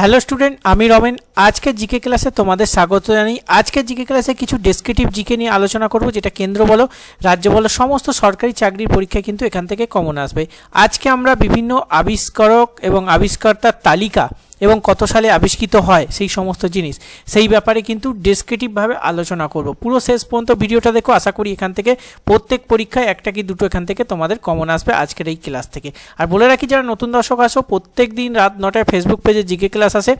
Hello student, আমি রমেন। আজকে GK ক্লাসে তোমাদের স্বাগত জানাই। আজকে জিকে ক্লাসে কিছু ডেসক্রিপটিভ জিকে নিয়ে আলোচনা করব, যেটা কেন্দ্র বলো, রাজ্য বলো, সমস্ত সরকারি চাকরির পরীক্ষা কিন্তু এখান থেকে কমন আসবে। আজকে আমরা বিভিন্ন আবিষ্কারক এবং আবিষ্কর্তার তালিকা এবং কত সালে আবিষ্কৃত হয় সেই সমস্ত জিনিস, সেই ব্যাপারে কিন্তু ডেসক্রিপটিভভাবে আলোচনা করব। পুরো শেষ পর্যন্ত ভিডিওটা দেখো, আশা করি এখান থেকে প্রত্যেক পরীক্ষায় একটা কি দুটো এখান থেকে তোমাদের কমন আসবে আজকের এই ক্লাস থেকে। আর বলে রাখি, যারা নতুন দর্শক আসো প্রত্যেক দিন রাত নটায় ফেসবুক পেজে জিকে ক্লাস আসে।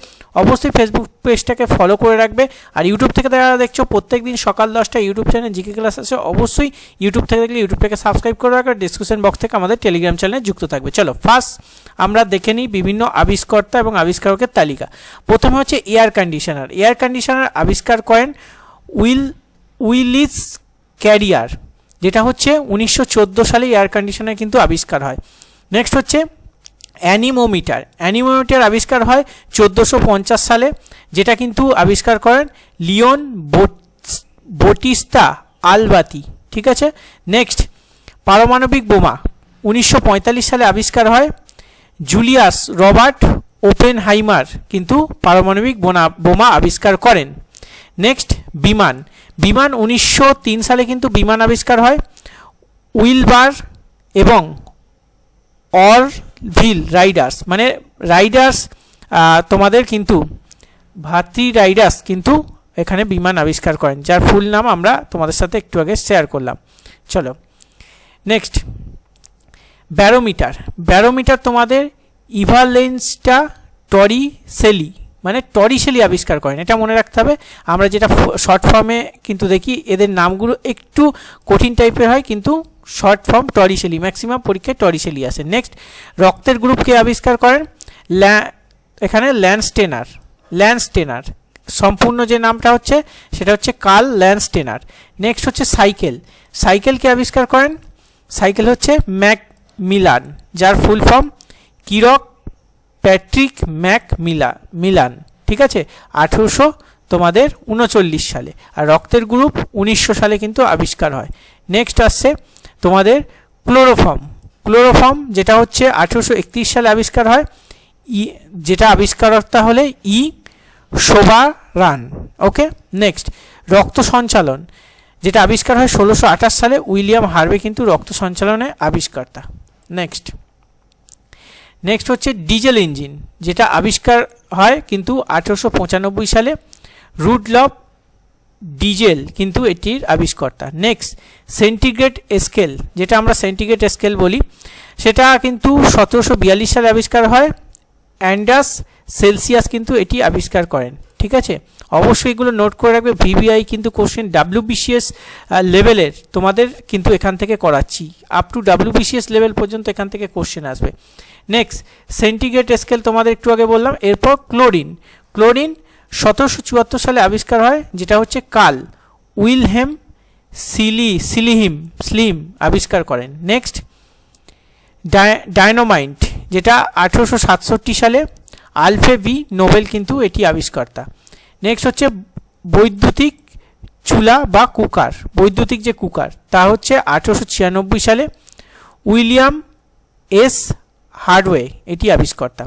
অবশ্যই ফেসবুক পেজটাকে ফলো করে রাখবে। আর ইউটিউব থেকে যারা দেখছ প্রত্যেক দিন সকাল দশটায় ইউটিউব চ্যানেল জিকে ক্লাস আসে অবশ্যই ইউটিউব থেকে দেখলে ইউটিউবটাকে সাবস্ক্রাইব করে রাখবে। ডিসক্রিপশন বক্স থেকে আমাদের টেলিগ্রাম চ্যানেলে যুক্ত থাকবে। চলো ফার্স্ট আমরা দেখে নিই বিভিন্ন আবিষ্কর্তা এবং আবিষ্কারকের তালিকা। প্রথমে হচ্ছে এয়ার কন্ডিশনার এয়ার কন্ডিশনার আবিষ্কার করেন উইল, উইলিস ক্যারিয়ার, যেটা হচ্ছে উনিশশো চোদ্দ সালে এয়ার কন্ডিশনার কিন্তু আবিষ্কার হয়। নেক্সট হচ্ছে অ্যানিমোমিটার। অ্যানিমোমিটার আবিষ্কার হয় চোদ্দোশো সালে, যেটা কিন্তু আবিষ্কার করেন লিওন বটিস্তা আলবাতি। ঠিক আছে? নেক্সট পারমাণবিক বোমা। উনিশশো পঁয়তাল্লিশ সালে আবিষ্কার হয় জুলিয়াস রবার্ট ওপেন হাইমার কিন্তু পারমাণবিক বোনা বোমা আবিষ্কার করেন। নেক্সট বিমান। বিমান উনিশশো তিন সালে কিন্তু বিমান আবিষ্কার হয়। উইলবার এবং অরভিল রাইডার্স মানে রাইডার্স তোমাদের কিন্তু, ভাতৃ রাইডার্স কিন্তু এখানে বিমান আবিষ্কার করেন, যার ফুল নাম আমরা তোমাদের সাথে একটু আগে শেয়ার করলাম। চলো নেক্সট ব্যারোমিটার। ব্যারোমিটার তোমাদের ইভালেন্সটা টরিসেলি মানে টরিসেলি আবিষ্কার করেন। এটা মনে রাখতে হবে। আমরা যেটা শর্ট ফর্মে কিন্তু দেখি, এদের নামগুলো একটু কঠিন টাইপের হয়, কিন্তু শর্ট ফর্ম টরিসেলি ম্যাক্সিমাম পরীক্ষায় টরিসেলি আসে। নেক্সট রক্তের গ্রুপকে আবিষ্কার করেন? ল্যা এখানে ল্যান্ডস্টেনার ল্যান্ডস্টেনার সম্পূর্ণ যে নামটা হচ্ছে, সেটা হচ্ছে কার্ল ল্যান্ডস্টেনার নেক্সট হচ্ছে সাইকেল সাইকেলকে আবিষ্কার করেন? সাইকেল হচ্ছে ম্যাক মিলান যার full form Kirkpatrick Macmillan, ঠিক আছে? আঠেরোশো তোমাদের উনচল্লিশ সালে। আর রক্তের গ্রুপ উনিশশো সালে কিন্তু আবিষ্কার হয়। নেক্সট আসছে তোমাদের ক্লোরোফর্ম। ক্লোরোফর্ম যেটা হচ্ছে আঠেরোশো একত্রিশ সালে আবিষ্কার হয়। ই, যেটা আবিষ্কারকর্তা হলে ই শোভা রান ওকে নেক্সট রক্ত সঞ্চালন। যেটা আবিষ্কার হয় ষোলোশো সালে, উইলিয়াম হার্ভে কিন্তু রক্ত সঞ্চালনের আবিষ্কর্তা। নেক্সট নেক্সট হচ্ছে ডিজেল ইঞ্জিন যেটা আবিষ্কার হয় কিন্তু আঠেরোশো পঁচানব্বই সালে রুডলফ ডিজেল কিন্তু এটির আবিষ্কর্তা। নেক্সট সেন্টিগ্রেড স্কেল যেটা আমরা সেন্টিগ্রেড স্কেল বলি, সেটা কিন্তু সতেরোশো বিয়াল্লিশ সালে আবিষ্কার হয়। অ্যান্ডাস সেলসিয়াস কিন্তু এটি আবিষ্কার করেন। ঠিক আছে? অবশ্যই এগুলো নোট করে রাখবে। ভিভিআই কিন্তু কোশ্চেন ডাব্লিউবিসিএস লেভেলের তোমাদের কিন্তু এখান থেকে করাচ্ছি। আপ টু ডাব্লিউবিসিএস লেভেল পর্যন্ত এখান থেকে কোশ্চেন আসবে। নেক্সট সেন্টিগ্রেড স্কেল তোমাদের একটু আগে বললাম। এরপর ক্লোরিন ক্লোরিন সতেরোশো চুয়াত্তর সালে আবিষ্কার হয়, যেটা হচ্ছে কাল। উইলহেম সিলি, সিলিহিম, স্লিম আবিষ্কার করেন। নেক্সট ডায়নোমাইন্ট যেটা আঠেরোশো সাতষট্টি সালে আলফে ভি নোবেল কিন্তু এটি আবিষ্কর্তা। নেক্সট হচ্ছে বৈদ্যুতিক চুলা বা কুকার। বৈদ্যুতিক যে কুকার, তা হচ্ছে আঠেরোশো ছিয়ানব্বই সালে উইলিয়াম এস হার্ডওয়ে এটি আবিষ্কর্তা।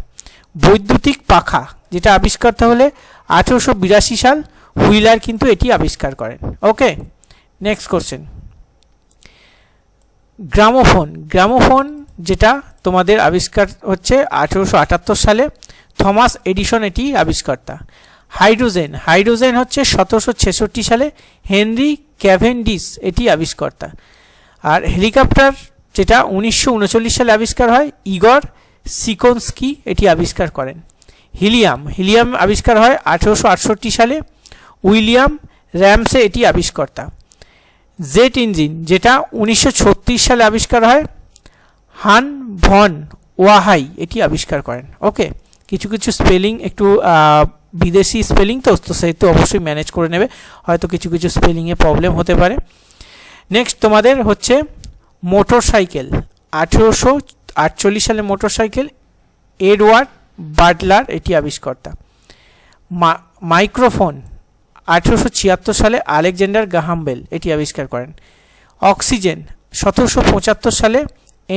বৈদ্যুতিক পাখা, যেটা আবিষ্কর্তা হলে আঠেরোশো বিরাশি সাল হুইলার কিন্তু এটি আবিষ্কার করেন। Okay next question gramophone. Gramophone যেটা তোমাদের আবিষ্কার হচ্ছে আঠেরোশো আটাত্তর সালে থমাস এডিসন এটি আবিষ্কর্তা। হাইড্রোজেন। হাইড্রোজেন হচ্ছে সতেরোশো ছেষট্টি সালে হেনরি ক্যাভেন্ডিস এটি আবিষ্কর্তা। আর হেলিকপ্টার যেটা উনিশশো উনচল্লিশ সালে আবিষ্কার হয়, ইগর সিকোনস্কি এটি আবিষ্কার করেন। হিলিয়াম। হিলিয়াম আবিষ্কার হয় আঠেরোশো আটষট্টি সালে। উইলিয়াম র্যামসে এটি আবিষ্কর্তা। জেট ইঞ্জিন, যেটা উনিশশো ছত্রিশ সালে আবিষ্কার হয়, হান ভন ওয়াহাই এটি আবিষ্কার করেন। ওকে। কিছু কিছু স্পেলিং একটু বিদেশি স্পেলিং তো তো সেহেতু অবশ্যই ম্যানেজ করে নেবে। হয়তো কিছু কিছু স্পেলিংয়ে প্রবলেম হতে পারে। নেক্সট তোমাদের হচ্ছে মোটর সাইকেল আঠেরোশো আটচল্লিশ সালে মোটর সাইকেল এডওয়ার্ড বাটলার এটি আবিষ্কর্তা। মাইক্রোফোন আঠেরোশো ছিয়াত্তর সালে আলেকজান্ডার গাহামবেল এটি আবিষ্কার করেন। অক্সিজেন, সতেরোশো পঁচাত্তর সালে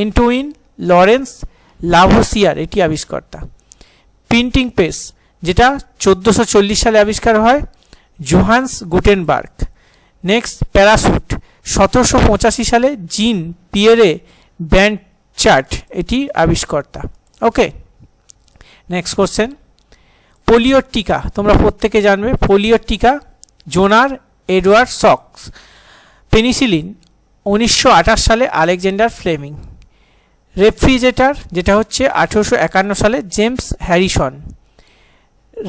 এন্টুইন লরেন্স লাভোসিয়ার, এটি আবিষ্কর্তা। প্রিন্টিং প্রেস যেটা চোদ্দোশো সালে আবিষ্কার হয়, জোহান্স গুটেনবার্গ। নেক্সট, প্যারাসুট, সতেরোশো পঁচাশি সালে জিন পিয়েরে ব্যান্ড চার্ট এটি আবিষ্কর্তা। Okay, next question. পোলিওর টিকা তোমরা প্রত্যেকে জানবে পোলিওর টিকা জোনার এডওয়ার্ড সক্স, পেনিসিলিন, উনিশশো আঠাশ সালে আলেকজান্ডার ফ্লেমিং। রেফ্রিজারেটর যেটা হচ্ছে আঠেরোশো একান্ন সালে জেমস হ্যারিসন।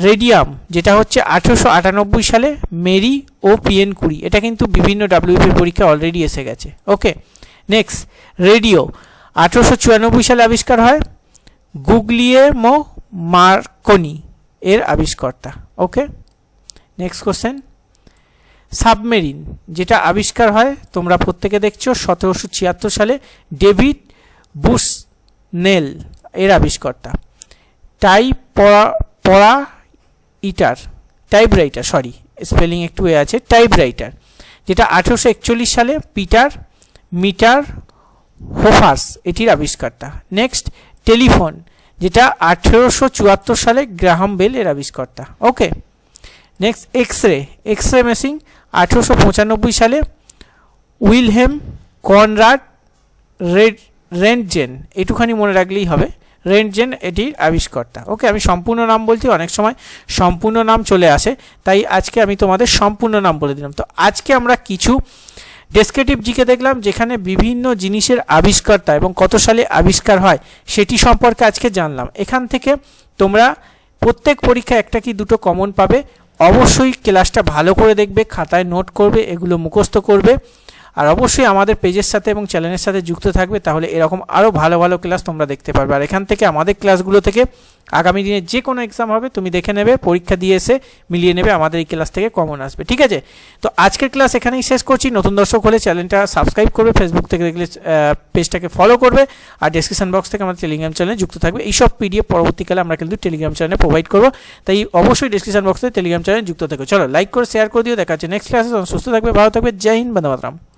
রেডিয়াম, যেটা হচ্ছে আঠেরোশো আটানব্বই সালে মেরি ও পিএন কুড়ি এটা কিন্তু বিভিন্ন ডাব্লিউপি পরীক্ষা অলরেডি এসে গেছে। Okay next radio. আঠেরোশো চুরানব্বই সালে আবিষ্কার হয় গুগলিয়েমো মার্কনি এর আবিষ্কর্তা। ওকে নেক্সট কোশ্চেন সাবমেরিন, যেটা আবিষ্কার হয়, তোমরা প্রত্যেকে দেখছ, সতেরোশো ছিয়াত্তর সালে ডেভিড বুসনেল, এর আবিষ্কর্তা। টাই পড়া পড়া ইটার টাইপ রাইটার সরি, স্পেলিং একটু এ আছে টাইপ রাইটার যেটা আঠেরোশো একচল্লিশ সালে পিটার মিটার হোফার্স, এটির আবিষ্কর্তা। নেক্সট, টেলিফোন, যেটা আঠেরোশো চুয়াত্তর সালে গ্রাহাম বেল এর আবিষ্কর্তা। Okay, next X ray X ray machine, আঠেরোশো পঁচানব্বই সালে উইলহেম কনরাড রেড রেন্টজেন এটুখানি মনে রাখলেই হবে। রেন্টজেন এটির আবিষ্কর্তা। ওকে, আমি সম্পূর্ণ নাম বলছি, অনেক সময় সম্পূর্ণ নাম চলে আসে, তাই আজকে আমি তোমাদের সম্পূর্ণ নাম বলে দিলাম। তো আজকে আমরা কিছু ডেসক্রিপটিভ জিকে দেখলাম, যেখানে বিভিন্ন জিনিসের আবিষ্কর্তা এবং কত সালে আবিষ্কার হয়, সেটি সম্পর্কে আজকে জানলাম। এখান থেকে তোমরা প্রত্যেক পরীক্ষায় একটা কি দুটো কমন পাবে। অবশ্যই ক্লাসটা ভালো করে দেখবে, খাতায় নোট করবে, এগুলো মুখস্থ করবে। আর অবশ্যই আমাদের পেজের সাথে এবং চ্যানেলের সাথে যুক্ত থাকবে, তাহলে এরকম আরও ভালো ভালো ক্লাস তোমরা দেখতে পারবে। আর এখান থেকে আমাদের ক্লাসগুলো থেকে আগামী দিনে যে কোনো এক্সাম হবে, তুমি দেখে নেবে, পরীক্ষা দিয়ে এসে মিলিয়ে নেবে, আমাদের এই ক্লাস থেকে কমন আসবে, ঠিক আছে? তো আজকের ক্লাস এখানেই শেষ করছি। নতুন দর্শক হলে চ্যানেলটা সাবস্ক্রাইব করবে ফেসবুক থেকে দেখলে পেজটাকে ফলো করবে, আর ডিসক্রিপশন বক্স থেকে আমাদের টেলিগ্রাম চ্যানেলে যুক্ত থাকবে। এইসব পিডিএফ পরবর্তীকালে আমরা কিন্তু টেলিগ্রাম চ্যানেলে প্রোভাইড করব। তাই অবশ্যই ডিসক্রিপশন বক্সে টেলিগ্রাম চ্যানেলে যুক্ত থাকবে চলো লাইক করে শেয়ার করে দিও। দেখা হচ্ছে নেক্সট ক্লাসে সুস্থ থাকবে, ভালো থাকবে। জয় হিন্দ মাতরম।